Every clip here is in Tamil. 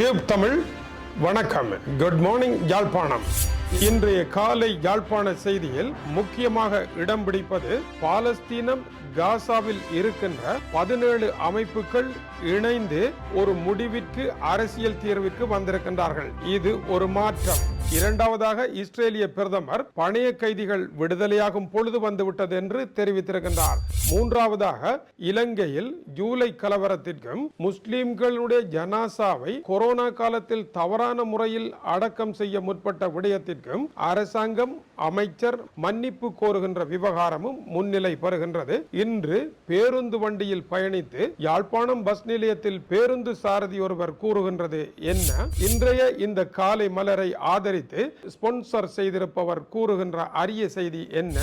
டியூப் தமிழ் வணக்கம். Good morning Yazhpanam. இன்றைய காலை யாழ்ப்பாண செய்தியில் முக்கியமாக இடம் பிடிப்பது பாலஸ்தீனம் காசாவில் இருக்கின்ற பதினேழு அமைப்புகள் இணைந்து ஒரு முடிவிற்கு அரசியல் தீர்விற்கு வந்திருக்கின்றார்கள். இது ஒரு மாற்றம். இரண்டாவதாக இஸ்ரேலிய பிரதமர் பணைய கைதிகள் விடுதலையாகும் பொழுது வந்துவிட்டது என்று தெரிவித்திருக்கின்றார். மூன்றாவதாக இலங்கையில் ஜூலை கலவரத்திற்கும் முஸ்லிம்களுடைய ஜனாசாவை கொரோனா காலத்தில் தவறான முறையில் அடக்கம் செய்ய முற்பட்ட விடயத்திற்கும் அரசாங்கம் அமைச்சர் மன்னிப்பு கோருகின்ற விவகாரமும் முன்னிலை பெறுகின்றது. இன்று பேருந்து வண்டியில் பயணித்து யாழ்ப்பாணம் பஸ் நிலையத்தில் பேருந்து சாரதி ஒருவர் கூறுகின்றது என்ன? இன்றைய இந்த காலை மலரை ஆதரித்து ஸ்பான்சர் செய்திருப்பவர் கூறுகின்ற அரிய செய்தி என்ன?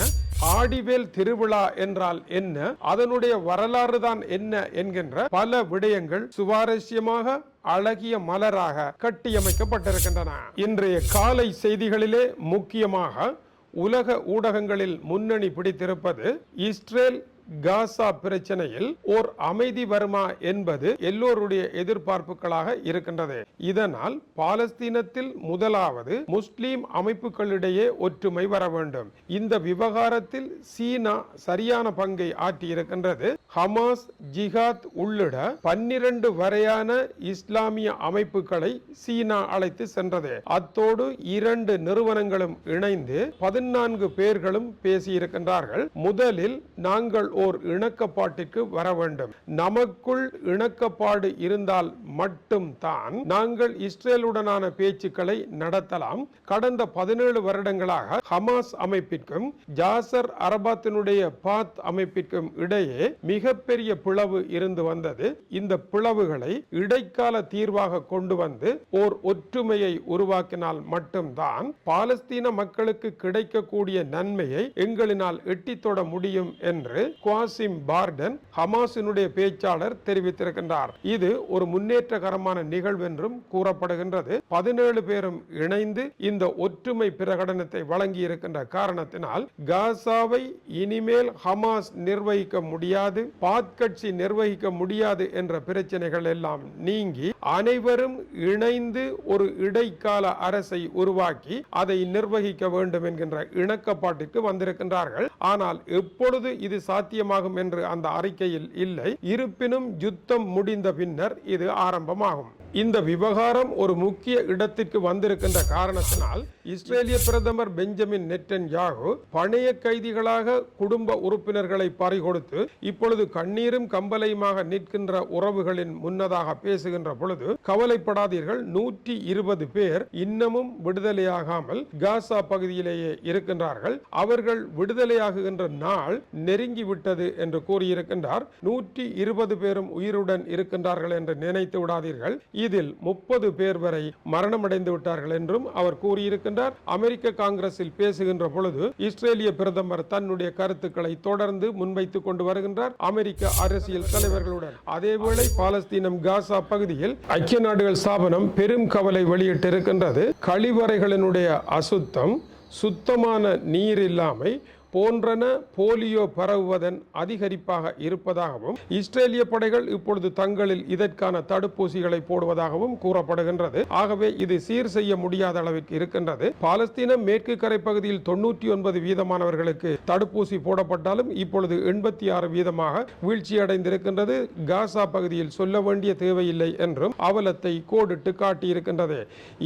ஆடிவேல் திருவிழா என்றால் என்ன? அதனுடைய வரலாறு தான் என்ன? என்கின்ற பல விடயங்கள் சுவாரஸ்யமாக அழகிய மலராக கட்டியமைக்கப்பட்டிருக்கின்றன. இன்றைய காலை செய்திகளிலே முக்கியமாக உலக ஊடகங்களில் முன்னணி பிடித்திருப்பது இஸ்ரேல் காசா பிரச்சனையில் ஓர் அமைதி வருமா என்பது எல்லோருடைய எதிர்பார்ப்புகளாக இருக்கின்றது. இதனால் பாலஸ்தீனத்தில் முதலாவது முஸ்லீம் அமைப்புகளிடையே ஒற்றுமை வர வேண்டும். இந்த விவகாரத்தில் சீனா சரியான பங்கை ஆற்றி இருக்கின்றது ஹமாஸ் ஜிஹாத் உள்ளிட பன்னிரண்டு வரையான இஸ்லாமிய அமைப்புகளை சீனா அழைத்து சென்றது. அத்தோடு இரண்டு நிறுவனங்களும் இணைந்து பதினான்கு பேர்களும் பேசியிருக்கின்றார்கள். முதலில் நாங்கள் ஓர் இணக்கப்பாட்டிற்கு வர வேண்டும். நமக்குள் இணக்கப்பாடு இருந்தால் மட்டும் தான் நாங்கள் இஸ்ரேலுடனான பேச்சுக்களை நடத்தலாம். கடந்த பதினேழு வருடங்களாக ஹமாஸ் அமைப்பிற்கும் ஜாசர் அரபாத்தினுடைய பாத் அமைப்பிற்கும் இடையே மிகப்பெரிய பிளவு இருந்து வந்தது. இந்த பிளவுகளை இடைக்கால தீர்வாக கொண்டு வந்து ஓர் ஒற்றுமையை உருவாக்கினால் மட்டும்தான் பாலஸ்தீன மக்களுக்கு கிடைக்கக்கூடிய நன்மையை எங்களினால் எட்டித்தொட முடியும் என்று குவாசிம் பார்டன் ஹமாஸினுடைய பேச்சாளர் தெரிவித்திருக்கின்றார். இது ஒரு முன்னேற்றகரமான நிகழ்வு என்றும் கூறப்படுகின்றது. பதினேழு பேரும் இணைந்து இந்த ஒற்றுமை பிரகடனத்தை வழங்கி இருக்கின்ற காரணத்தினால் காசாவை இனிமேல் ஹமாஸ் நிர்வகிக்க முடியாது பாத் கட்சி நிர்வகிக்க முடியாது என்ற பிரச்சனைகள் எல்லாம் நீங்கி அனைவரும் இணைந்து ஒரு இடைக்கால அரசை உருவாக்கி அதை நிர்வகிக்க வேண்டும் என்கின்ற இணக்கப்பாட்டிற்கு வந்திருக்கின்றார்கள். ஆனால் எப்பொழுது இது சாத்தியமாகும் என்று அந்த அறிக்கையில் இல்லை. இருப்பினும் யுத்தம் முடிந்த பின்னர் இது ஆரம்பமாகும். இந்த விவகாரம் ஒரு முக்கிய இடத்திற்கு வந்திருக்கின்ற காரணத்தினால் இஸ்ரேலிய பிரதமர் பெஞ்சமின் நெட்டன் யாகு பணைய கைதிகளாக குடும்ப உறுப்பினர்களை பறிகொடுத்து இப்பொழுது கண்ணீரும் கம்பலையுமாக நிற்கின்ற உறவுகளின் முன்னதாக பேசுகின்ற பொழுது கவலைப்படாதீர்கள். நூற்றி இருபது பேர் இன்னமும் விடுதலையாகாமல் காசா பகுதியிலேயே இருக்கின்றார்கள். அவர்கள் விடுதலையாகுகின்ற நாள் நெருங்கி விட்டது என்று கூறியிருக்கின்றார். நூற்றி இருபது பேரும் உயிருடன் இருக்கின்றார்கள் என்று நினைத்து விடாதீர்கள். இதில் முப்பது பேர் வரை மரணமடைந்து விட்டார்கள் என்றும் அவர் கூறியிருக்கின்றார். அமெரிக்க காங்கிரஸில் பேசுகின்ற பொழுது இஸ்ரேலிய பிரதமர் தன்னுடைய கருத்துக்களை தொடர்ந்து முன்வைத்துக் கொண்டு வருகின்றார். அமெரிக்க அரசியல் தலைவர்களுடன். அதேவேளை பாலஸ்தீனம் காசா பகுதியில் ஐக்கிய நாடுகள் ஸ்தாபனம் பெரும் கவலை வெளியிட்டிருக்கின்றது. கழிவறைகளினுடைய அசுத்தம் சுத்தமான நீர் இல்லாமை போன்றன போலியோ பரவுவதன் அதிகரிப்பாக இருப்பதாகவும் இஸ்ரேலிய படைகள் இப்பொழுது தங்களில் இதற்கான தடுப்பூசிகளை போடுவதாகவும் கூறப்படுகின்றது. ஆகவே இது சீர் செய்ய முடியாத அளவிற்கு இருக்கின்றது. பாலஸ்தீன மேற்கு கரை பகுதியில் தொண்ணூற்றி ஒன்பது வீதமானவர்களுக்கு தடுப்பூசி போடப்பட்டாலும் இப்பொழுது எண்பத்தி ஆறு வீதமாக வீழ்ச்சியடைந்திருக்கின்றது. காசா பகுதியில் சொல்ல வேண்டிய தேவையில்லை என்றும் அவலத்தை கோடிட்டு காட்டியிருக்கின்றது.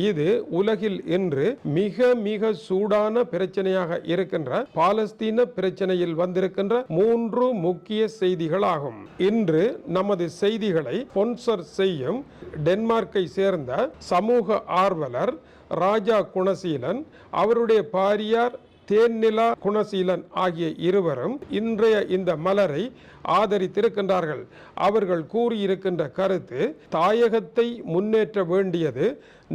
இது உலகில் இன்று மிக மிக சூடான பிரச்சனையாக இருக்கின்ற பாலஸ்தீன பிரச்சனையில் வந்திருக்கின்ற மூன்று முக்கிய செய்திகளாகும். இன்று நமது செய்திகளை ஸ்பான்சர் செய்யும் டென்மார்க்கை சேர்ந்த சமூக ஆர்வலர் ராஜா குணசீலன் அவருடைய பாரியார் தேன்னிலா குணசீலன் ஆகிய இருவரும் இன்றைய இந்த மலரை ஆதரித்திருக்கின்றார்கள். அவர்கள் கூறியிருக்கின்ற கருத்து தாயகத்தை முன்னேற்ற வேண்டியது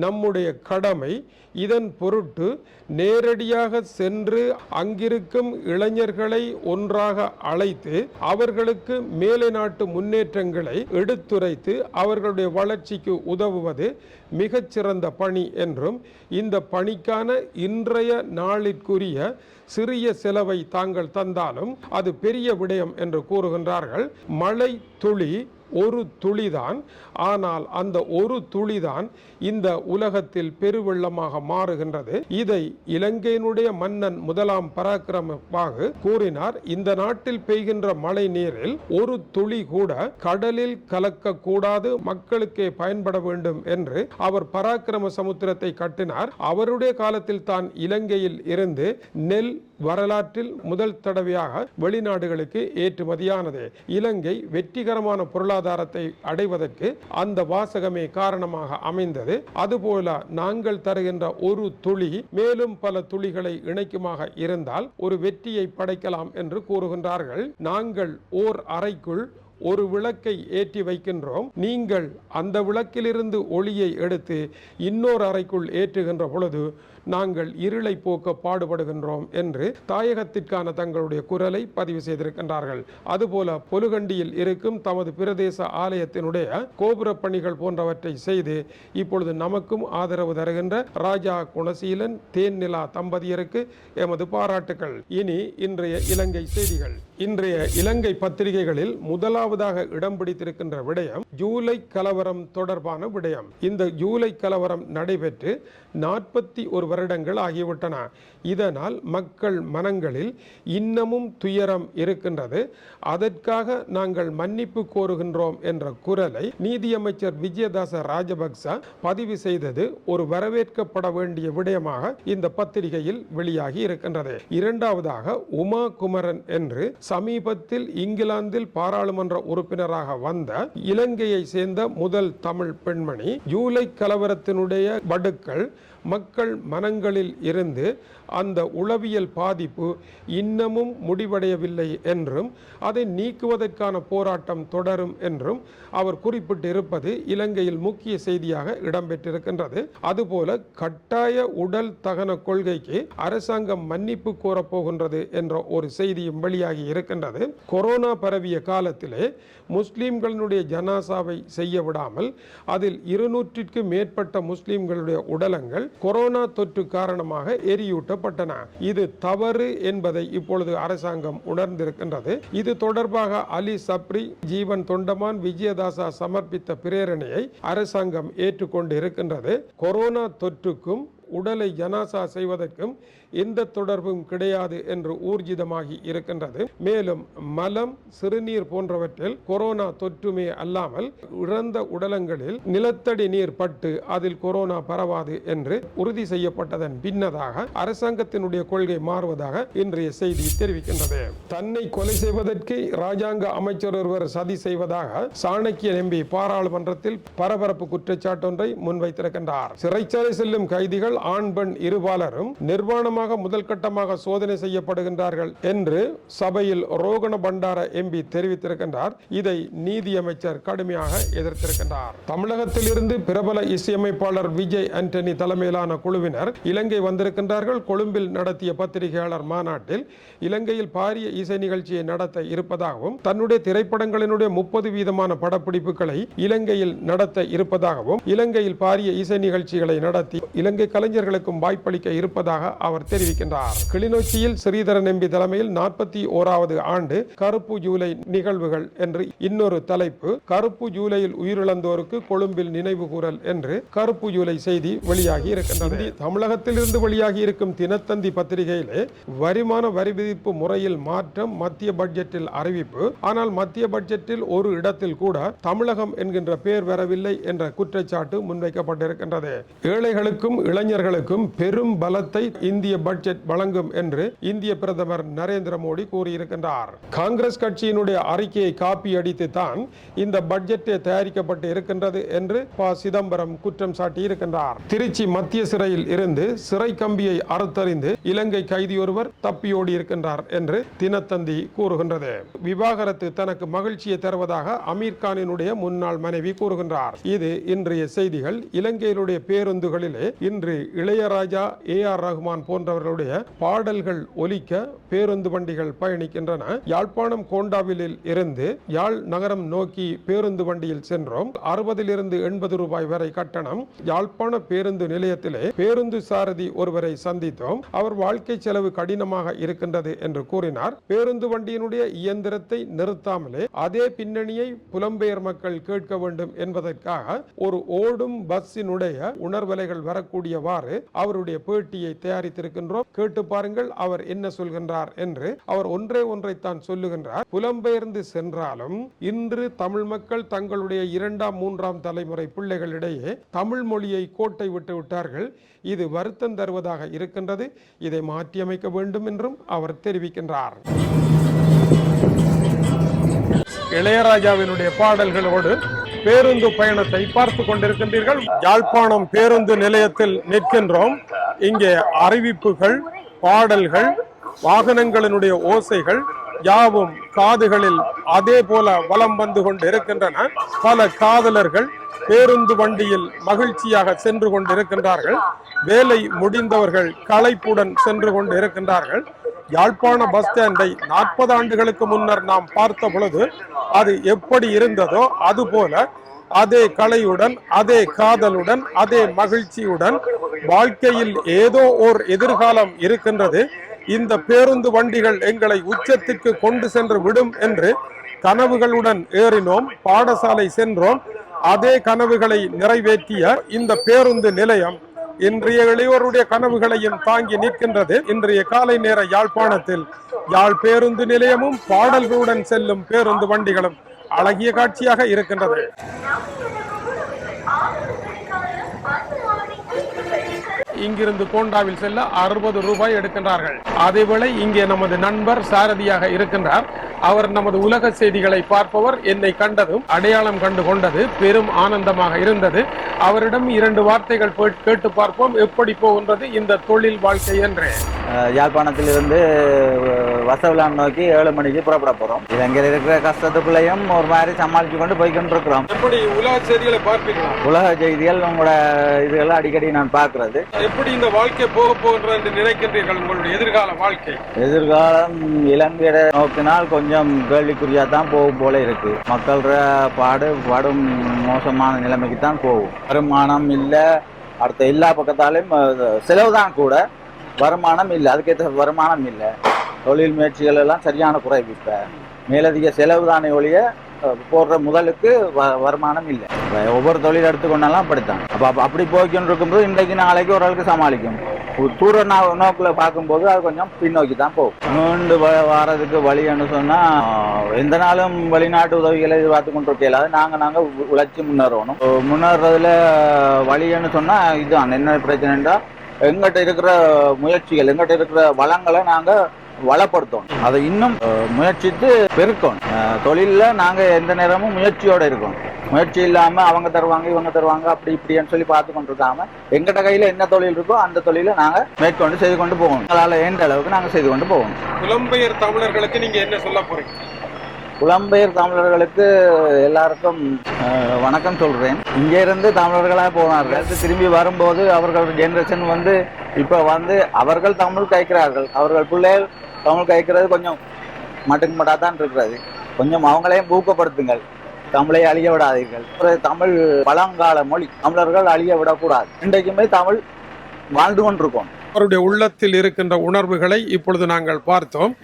நம்முடைய கடமை. இதன் பொருட்டு நேரடியாக சென்று அங்கிருக்கும் இளைஞர்களை ஒன்றாக அழைத்து அவர்களுக்கு மேலை நாட்டு முன்னேற்றங்களை எடுத்துரைத்து அவர்களுடைய வளர்ச்சிக்கு உதவுவது மிகச்சிறந்த பணி என்றும் இந்த பணிக்கான இன்றைய நாளிற்குரிய சிறிய செலவை தாங்கள் தந்தாலும் அது பெரிய விடயம் என்று கூறுகின்றார்கள். மழை துளி ஒரு துளிதான். ஆனால் அந்த ஒரு துளிதான் இந்த உலகத்தில் பெருவெள்ளமாக மாறுகின்றது. இதை இலங்கையினுடைய மன்னன் முதலாம் பராக்கிரமபாகு கூறினார். இந்த நாட்டில் பெய்கின்ற மழை நீரில் ஒரு துளி கூட கடலில் கலக்கக்கூடாது. மக்களுக்கே பயன்பட வேண்டும் என்று அவர் பராக்கிரம சமுத்திரத்தை கட்டினார். அவருடைய காலத்தில் தான் இலங்கையில் இருந்து நெல் வரலாற்றில் முதல் தடவையாக வெளிநாடுகளுக்கு ஏற்றுமதியானது. இலங்கை வெற்றிகரமான பொருளாதாரத்தை அடைவதற்கு அந்த வாசகமே காரணமாக அமைந்தது. அதுபோல நாங்கள் தருகின்ற ஒரு துளி மேலும் பல துளிகளை இணைக்குமாக இருந்தால் ஒரு வெற்றியை படைக்கலாம் என்று கூறுகின்றார்கள். நாங்கள் ஓர் அறைக்குள் ஒரு விளக்கை ஏற்றி வைக்கின்றோம். நீங்கள் அந்த விளக்கிலிருந்து ஒளியை எடுத்து இன்னொரு அறைக்குள் ஏற்றுகின்ற பொழுது நாங்கள் இருளை போக்க பாடுபடுகின்றோம் என்று தாயகத்திற்கான தங்களுடைய குரலை பதிவு செய்திருக்கின்றார்கள். அதுபோல பொலுகண்டியில் இருக்கும் தமது பிரதேச ஆலயத்தினுடைய கோபுர பணிகள் போன்றவற்றை செய்து இப்பொழுது நமக்கும் ஆதரவு தருகின்ற ராஜா குணசீலன் தேன்நிலா தம்பதியருக்கு எமது பாராட்டுகள் இனி இன்றைய இலங்கை செய்திகள். இன்றைய இலங்கை பத்திரிகைகளில் முதலாவதாக இடம் பிடித்திருக்கின்ற விடயம் ஜூலை கலவரம் தொடர்பான விடயம். இந்த ஜூலை கலவரம் நடைபெற்று நாற்பத்தி ஒரு வருடங்கள் ஆகிவிட்டன. இதனால் மக்கள் மனங்களில் இன்னமும் துயரம் இருக்கின்றது. அதற்காக நாங்கள் மன்னிப்பு கோருகின்றோம் என்ற குரலை நீதியமைச்சர் விஜயதாச ராஜபக்ச பதிவு செய்தது ஒரு வரவேற்கப்பட வேண்டிய விடயமாக இந்த பத்திரிகையில் வெளியாகி இருக்கின்றது. இரண்டாவதாக உமா குமரன் என்று சமீபத்தில் இங்கிலாந்தில் பாராளுமன்ற உறுப்பினராக வந்த இலங்கையை சேர்ந்த முதல் தமிழ் பெண்மணி ஜூலை கலவரத்தினுடைய வடுக்கள் மக்கள் மனங்களில் இருந்து அந்த உளவியல் பாதிப்பு இன்னமும் முடிவடையவில்லை என்றும் அதை நீக்குவதற்கான போராட்டம் தொடரும் என்றும் அவர் குறிப்பிட்டு இருப்பது இலங்கையில் முக்கிய செய்தியாக இடம்பெற்றிருக்கின்றது. அதுபோல கட்டாய உடல் தகன கொள்கைக்கு அரசாங்கம் மன்னிப்பு கோரப்போகின்றது என்ற ஒரு செய்தியும் வெளியாகி இருக்கின்றது. கொரோனா பரவிய காலத்திலே முஸ்லீம்களுடைய ஜனாசாவை செய்ய விடாமல் அதில் இருநூற்றிற்கு மேற்பட்ட முஸ்லீம்களுடைய உடலங்கள் கொரோனா தொற்று காரணமாக எரியூட்டப்பட்டன இது தவறு என்பதை இப்பொழுது அரசாங்கம் உணர்ந்திருக்கின்றது. இது தொடர்பாக அலி சப்ரி ஜீவன் தொண்டமான் விஜயதாசா சமர்ப்பித்த பிரேரணையை அரசாங்கம் ஏற்றுக்கொண்டு இருக்கின்றது கொரோனா தொற்றுக்கும் உடலை ஜனாசா செய்வதற்கும் எந்த தொடர்பும் கிடையாது என்று ஊர்ஜிதமாகி இருக்கின்றது. மேலும் மலம் சிறுநீர் போன்றவற்றில் கொரோனா தொற்றுமே அல்லாமல் இழந்த உடலங்களில் நிலத்தடி நீர் பட்டு அதில் கொரோனா பரவாது என்று உறுதி செய்யப்பட்டதன் பின்னதாக அரசாங்கத்தினுடைய கொள்கை மாறுவதாக இன்றைய செய்தி தெரிவிக்கின்றது. தன்னை கொலை செய்வதற்கு ராஜாங்க அமைச்சர் ஒருவர் சதி செய்வதாக சாணக்கிய எம்பி பாராளுமன்றத்தில் பரபரப்பு குற்றச்சாட்டொன்றை முன்வைத்திருக்கின்றார். சிறைச்சாலை செல்லும் கைதிகள் ஆண் பெண் இருபாலரும் நிர்வாணமாக முதல் கட்டமாக சோதனை செய்யப்படுகின்றார்கள் என்று சபையில் ரோகண பண்டார எம்பி தெரிவித்திருக்கின்றார். இதை நீதியமைச்சர் கடுமையாக எதிர்த்திருக்கின்றார். தமிழகத்திலிருந்து பிரபல இசையமைப்பாளர் விஜய் ஆண்டனி தலைமையிலான குழுவினர் இலங்கை வந்திருக்கின்றார்கள். கொழும்பில் நடத்திய பத்திரிகையாளர் மாநாட்டில் இலங்கையில் பாரிய இசை நிகழ்ச்சியை நடத்த இருப்பதாகவும் தன்னுடைய திரைப்படங்களினுடைய முப்பது வீதமான படப்பிடிப்புகளை இலங்கையில் நடத்த இருப்பதாகவும் இலங்கையில் பாரிய இசை நிகழ்ச்சிகளை நடத்தி இலங்கை கலைஞர்களுக்கும் வாய்ப்பளிக்க இருப்பதாக அவர் தெரிவிக்கின்றார். கிளிநொச்சியில் ஸ்ரீதரன் எம்பி தலைமையில் நாற்பத்தி ஓராவது ஆண்டு கருப்பு ஜூலை நிகழ்வுகள் என்று இன்னொரு தலைப்பு கருப்பு ஜூலையில் உயிரிழந்தோருக்கு கொழும்பில் நினைவுகூரல் என்று கருப்பு ஜூலை செய்தி வெளியாகி இருக்கின்றது. தமிழகத்திலிருந்து வெளியாகி இருக்கும் தினத்தந்தி பத்திரிகையிலே வருமான வரி விதிப்பு முறையில் மாற்றம் மத்திய பட்ஜெட்டில் அறிவிப்பு ஆனால் மத்திய பட்ஜெட்டில் ஒரு இடத்தில் கூட தமிழகம் என்கின்ற பெயர் வரவில்லை என்ற குற்றச்சாட்டு முன்வைக்கப்பட்டிருக்கின்றது. ஏழைகளுக்கும் இளைஞர்களுக்கும் பெரும் பலத்தை இந்திய பட்ஜெட் வழங்கும் என்று இந்திய பிரதமர் நரேந்திர மோடி கூறியிருக்கின்றார். காங்கிரஸ் கட்சியினுடைய அறிக்கையை காப்பி அடித்து தான் இந்த பட்ஜெட்டை தயாரிக்கப்பட்டு இருக்கின்றது என்று ப. சிதம்பரம் குற்றம் சாட்டியிருக்கின்றார். திருச்சி மத்திய சிறையில் இருந்து சிறை கம்பியை அறுத்தறிந்து இலங்கை கைதியொருவர் தப்பியோடி இருக்கின்றார் என்று தினத்தந்தி கூறுகின்றது. விவாகரத்து தனக்கு மகிழ்ச்சியை தருவதாக அமீர் கானினுடைய முன்னாள் மனைவி கூறுகின்றார். இது இன்றைய செய்திகள். இலங்கையினுடைய பேருந்துகளிலே இன்று இளையராஜா ஏ. ஆர். ரஹ்மான் போன்ற போன்றவர்களுடைய பாடல்கள் ஒலிக்க பேருந்து வண்டிகள் பயணிக்கின்றன. யாழ்ப்பாணம் கோண்டாவிலில் இருந்து யாழ் நகரம் நோக்கி பேருந்து வண்டியில் சென்றோம். அறுபதிலிருந்து எண்பது ரூபாய் வரை கட்டணம். யாழ்ப்பாண பேருந்து நிலையத்திலே பேருந்து சாரதி ஒருவரை சந்தித்தோம். அவர் வாழ்க்கை செலவு கடினமாக இருக்கின்றது என்று கூறினார். பேருந்து வண்டியினுடைய இயந்திரத்தை நிறுத்தாமலே அதே பின்னணியை புலம்பெயர் மக்கள் கேட்க வேண்டும் என்பதற்காக ஒரு ஓடும் பஸ்ஸினுடைய உணர்வலைகள் வரக்கூடியவாறு அவருடைய பேட்டியை இருக்கின்றோம் கேட்டு பாருங்கள் அவர் என்ன சொல்கின்றார் என்று அவர் ஒன்றே ஒன்றை தான் சொல்லுகின்றார். புலம்பெயர்ந்து சென்றாலும் இன்று தமிழ் மக்கள் தங்களுடைய இரண்டாம் மூன்றாம் தலைமுறை பிள்ளைகளிடையே தமிழ் மொழியை கோட்டை விட்டு விட்டார்கள். இது வருத்தம் தருவதாக இருக்கின்றது. இதை மாற்றியமைக்க வேண்டும் என்றும் அவர் தெரிவிக்கின்றார். இளையராஜாவினுடைய பாடல்களோடு பேருந்து பயணத்தை பார்த்து கொண்டிருக்கின்றீர்கள். யாழ்ப்பாணம் பேருந்து நிலையத்தில் நிற்கின்றோம். இங்கே அறிவிப்புகள் பாடல்கள் வாகனங்களினுடைய ஓசைகள் யாவும் காதுகளில் அதே போல வலம் வந்து கொண்டு இருக்கின்றன பல காதலர்கள் பேருந்து வண்டியில் மகிழ்ச்சியாக சென்று கொண்டிருக்கின்றார்கள். வேலை முடிந்தவர்கள் களைப்புடன் சென்று கொண்டு இருக்கின்றார்கள் யாழ்ப்பாண பஸ் ஸ்டாண்டை நாற்பது ஆண்டுகளுக்கு முன்னர் நாம் பார்த்த பொழுது அது எப்படி இருந்ததோ அதுபோல அதே கலையுடன் அதே காதலுடன் அதே மகிழ்ச்சியுடன் வாழ்க்கையில் ஏதோ ஓர் எதிர்காலம் இருக்கின்றது. இந்த பேருந்து வண்டிகள் எங்களை உச்சத்திற்கு கொண்டு சென்று விடும் என்று கனவுகளுடன் ஏறினோம் பாடசாலை சென்றோம். அதே கனவுகளை நிறைவேற்றிய இந்த பேருந்து நிலையம் இன்றைய இளையோருடைய கனவுகளையும் தாங்கி நிற்கின்றது. இன்றைய காலை நேர யாழ்ப்பாணத்தில் யாழ் பேருந்து நிலையமும் பாடல்களுடன் செல்லும் பேருந்து வண்டிகளும் அழகிய காட்சியாக இருக்கின்றது. இங்கிருந்து கோண்டாவில் செல்ல அறுபது ரூபாய் எடுக்கின்றார்கள். அதேவேளை இங்கே நமது நண்பர் சாரதியாக இருக்கின்றார். அவர் நமது உலக செய்திகளை பார்ப்பவர் என்னை கண்டதும் அடையாளம் கண்டு கொண்டது பெரும் ஆனந்தமாக இருந்தது. அவரிடம் இரண்டு வார்த்தைகள் கேட்டு பார்ப்போம் எப்படி போகின்றது இந்த தொழில் வாழ்க்கை என்று. யாழ்ப்பாணத்திலிருந்து வசவலான் நோக்கி ஏழு மணிக்கு புறப்பட போறோம். இலங்கையில் இருக்கிற கஷ்டத்துக்குள்ளேயும் ஒரு மாதிரி சமாளிச்சு கொண்டு போய்கிட்டு இருக்கிறோம் எப்படி உலக செய்திகளை பார்ப்பீங்களா உலக செய்திகள் உங்களோட இதுகளை அடிக்கடி நான் பார்க்கிறது. எப்படி இந்த வாழ்க்கை போக போகின்ற என்று நினைக்கின்றீர்கள் உங்களுடைய எதிர்கால வாழ்க்கை? எதிர்காலம் இலங்கையை நோக்கினால் கொஞ்சம் கேள்விக்குறியா தான் போகும் போல இருக்கு. மக்கள பாடு படும் மோசமான நிலைமைக்கு தான் போகும். வருமானம் இல்லை. அடுத்த எல்லா பக்கத்தாலையும் செலவு தான் கூட. வருமானம் இல்லை. அதுக்கேற்ற வருமானம் இல்லை. தொழில் முயற்சிகள் எல்லாம் சரியான குறைவு இப்போ. மேலதிக செலவு தானே ஒழிய போடுற முதலுக்கு வ- வருமானம் இல்லை. ஒவ்வொரு தொழில் எடுத்துக்கொண்டாலும் அப்படித்தான். அப்போ அப்படி போய்க்கொண்டு இருக்கும்போது இன்றைக்கு நாளைக்கு ஓரளவுக்கு சமாளிக்கும். தூர நோ- பார்க்கும்போது அது கொஞ்சம் பின்னோக்கி தான் போகும். மீண்டு வ- வாரதுக்கு வழின்னு சொன்னால் எந்த நாளும் வெளிநாட்டு உதவிகளை எதிர்பார்த்து கொண்டு இருக்கையில நாங்கள் நாங்கள் உழைச்சி முன்னேறணும். இப்போ முன்னேறதுல வழின்னு சொன்னால் இதுதான். என்ன பிரச்சனைன்றா எங்கிட்ட இருக்கிற முயற்சிகள் எங்கிட்ட இருக்கிற வளங்களை நாங்கள் வளப்படுத்தணும். அதை இன்னும் முயற்சித்து பெருக்கணும். தொழில்ல நாங்க எந்த நேரமும் முயற்சியோட இருக்கணும். முயற்சி இல்லாம அவங்க தருவாங்க இவங்க தருவாங்க அப்படி இப்படின்னு சொல்லி பார்த்து கொண்டு இருக்காம எங்கிட்ட கையில என்ன தொழில் இருக்கோ அந்த தொழிலை நாங்க மேற்கொண்டு செய்து கொண்டு போகணும். அதனால எந்த அளவுக்கு நாங்க செய்து கொண்டு போகணும். புலம்பெயர் தமிழர்களுக்கு நீங்க என்ன சொல்ல போறீங்க? புலம்பெயர் தமிழர்களுக்கு எல்லாருக்கும் வணக்கம் சொல்றேன். இங்க இருந்து தமிழர்களாக போனார்கள். திரும்பி வரும்போது அவர்கள் ஜெனரேஷன் வந்து இப்போ வந்து அவர்கள் தமிழ் கைக்கிறார்கள் அவர்கள் பிள்ளைகள் தமிழ் கைக்கிறது கொஞ்சம் மட்டுக்கு மட்டா தான் இருக்கிறது. கொஞ்சம் அவங்களையும் ஊக்கப்படுத்துங்கள். தமிழை அழிய விடாதீர்கள். ஒரு தமிழ் பழங்கால மொழி தமிழர்கள் அழிய விடக்கூடாது. இன்றைக்குமே தமிழ் வாழ்ந்து கொண்டிருக்கோம். அவருடைய உள்ளத்தில் இருக்கின்ற உணர்வுகளை இப்பொழுது நாங்கள் பார்த்தோம்.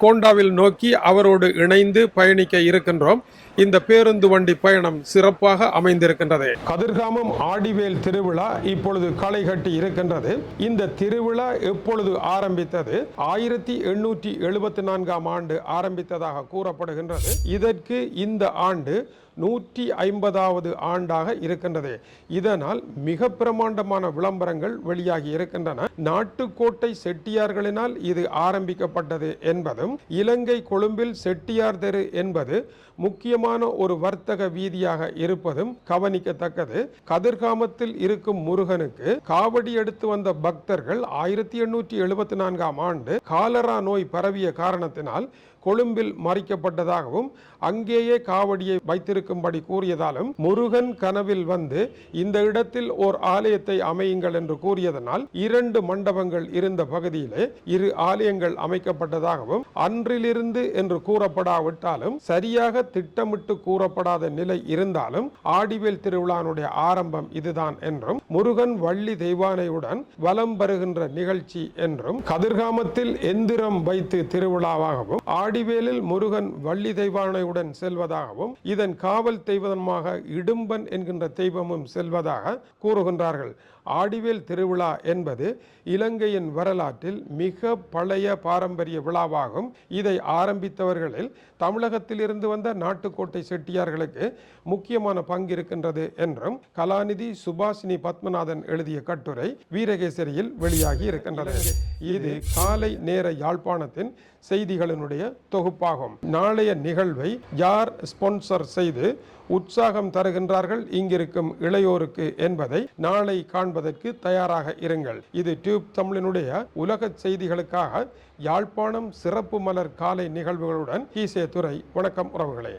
கோண்டாவில் நோக்கி அவரோடு இணைந்து பயணிக்க இருக்கின்றோம். இந்த பேருந்து வண்டி பயணம் சிறப்பாக அமைந்திருக்கின்றது. கதிர்காமம் ஆடிவேல் திருவிழா இப்பொழுது களை கட்டி இருக்கின்றது. இந்த திருவிழா எப்பொழுது ஆரம்பித்தது ஆயிரத்தி எண்ணூற்றி எழுபத்தி நான்காம் ஆண்டு ஆரம்பித்ததாக கூறப்படுகின்றது. இதற்கு இந்த ஆண்டு நூற்றி ஐம்பதாவது ஆண்டாக இருக்கின்றது. இதனால் மிக பிரமாண்டமான விளம்பரங்கள் வெளியாகி இருக்கின்றன. நாட்டுக்கோட்டை செட்டியார்களினால் இது ஆரம்பிக்கப்பட்டது என்பதும் இலங்கை கொழும்பில் செட்டியார் தெரு என்பது முக்கியமான ஒரு வர்த்தக வீதியாக இருப்பதும் கவனிக்கத்தக்கது. கதிர்காமத்தில் இருக்கும் முருகனுக்கு காவடி எடுத்து வந்த பக்தர்கள் ஆயிரத்தி எண்ணூற்றி எழுபத்தி நான்காம் ஆண்டு காலரா நோய் பரவிய காரணத்தினால் கொழும்பில் மறிக்கப்பட்டதாகவும் அங்கேயே காவடியை வைத்திருக்கும்படி கூறியதாலும் முருகன் கனவில் வந்து இந்த இடத்தில் ஓர் ஆலயத்தை அமையுங்கள் என்று கூறியதனால் இரண்டு மண்டபங்கள் இருந்த பகுதியிலே இரு ஆலயங்கள் அமைக்கப்பட்டதாகவும் அன்றிலிருந்து என்று கூறப்படாவிட்டாலும் சரியாக திட்டமிட்டு கூறப்படாத நிலை இருந்தாலும் ஆடிவேல் திருவிழானுடைய ஆரம்பம் இதுதான் என்றும் முருகன் வள்ளி தெய்வானையுடன் வலம் பெறுகின்ற நிகழ்ச்சி என்றும் கதிர்காமத்தில் எந்திரம் வைத்து திருவிழாவாகவும் ஆடி ஆடிவேலில் முருகன் வள்ளி தெய்வானையுடன் செல்வதாகவும் இதன் காவல் தெய்வதமாக இடும்பன் என்கின்ற தெய்வமும் செல்வதாக கூறுகின்றார்கள். ஆடிவேல் திருவிழா என்பது இலங்கையின் வரலாற்றில் மிக பழைய பாரம்பரிய விழாவாகும். இதை ஆரம்பித்தவர்களில் தமிழகத்திலிருந்து வந்த நாட்டுக்கோட்டை செட்டியார்களுக்கு முக்கியமான பங்கு இருக்கின்றது என்றும் கலாநிதி சுபாஷினி பத்மநாதன் எழுதிய கட்டுரை வீரகேசரியில் வெளியாகி இருக்கின்றது. இது காலை நேர யாழ்ப்பாணத்தின் செய்திகளினுடைய தொகுப்பாகும். நாளைய நிகழ்வை யார் ஸ்பான்சர் செய்து உற்சாகம் தருகின்றார்கள் இங்கிருக்கும் இளையோருக்கு என்பதை நாளை காண்பதற்கு தயாராக இருங்கள். இது டியூப் தமிழினுடைய உலக செய்திகளுக்காக யாழ்ப்பாணம் சிறப்பு மலர் காலை நிகழ்வுகளுடன் கீசே துறை வணக்கம் உறவுகளே.